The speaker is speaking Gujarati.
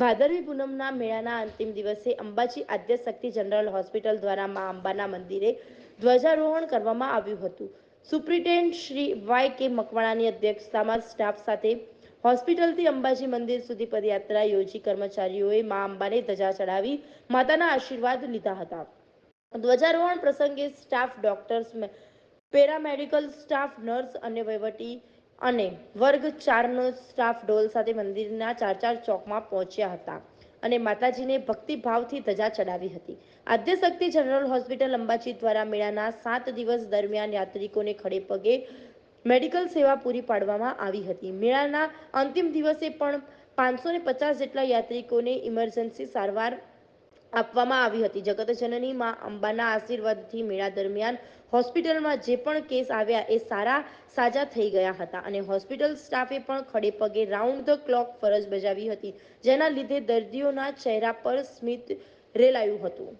ભાદરવી પૂનમના મેળાના અંતિમ દિવસે અંબાજી આદ્યશક્તિ જનરલ હોસ્પિટલ દ્વારા મા અંબાના મંદિરે ધ્વજારોહણ કરવામાં આવ્યું હતું. સુપ્રિન્ટેન્ડન્ટ શ્રી વાય કે મકવાણાની અધ્યક્ષતામાં સ્ટાફ સાથે હોસ્પિટલથી અંબાજી મંદિર સુધી પદયાત્રા યોજી કર્મચારીઓએ મા અંબાને ધજા ચડાવી માતાના આશીર્વાદ લીધા હતા. ધ્વજારોહણ પ્રસંગે staff doctors paramedical staff, nurse અને વહીવટી અને વર્ગ ચારનો સ્ટાફ ઢોલ સાથે મંદિરના ચાર ચાર ચોકમાં પહોંચ્યા હતા અને માતાજીને ભક્તિભાવથી ધજા ચડાવી હતી. આદ્યશક્તિ જનરલ હોસ્પિટલ અંબાજી દ્વારા મેળાના સાત દિવસ દરમિયાન યાત્રિકોને ખડે પગે મેડિકલ સેવા પૂરી પાડવામાં આવી હતી. મેળાના અંતિમ દિવસે પણ પાંચસો ને પચાસ જેટલા યાત્રિકોને ઇમરજન્સી સારવાર આપવામાં આવી હતી. જગતજનની માં અંબાના આશીર્વાદથી મેળા દરમિયાન હોસ્પિટલમાં જે પણ કેસ આવ્યા એ સારા સાજા થઈ ગયા હતા અને હોસ્પિટલ સ્ટાફે પણ ખડે પગે રાઉન્ડ ધ ક્લોક ફરજ બજાવી હતી, જેના લીધે દર્દીઓના ચહેરા પર સ્મિત રેલાયું હતું.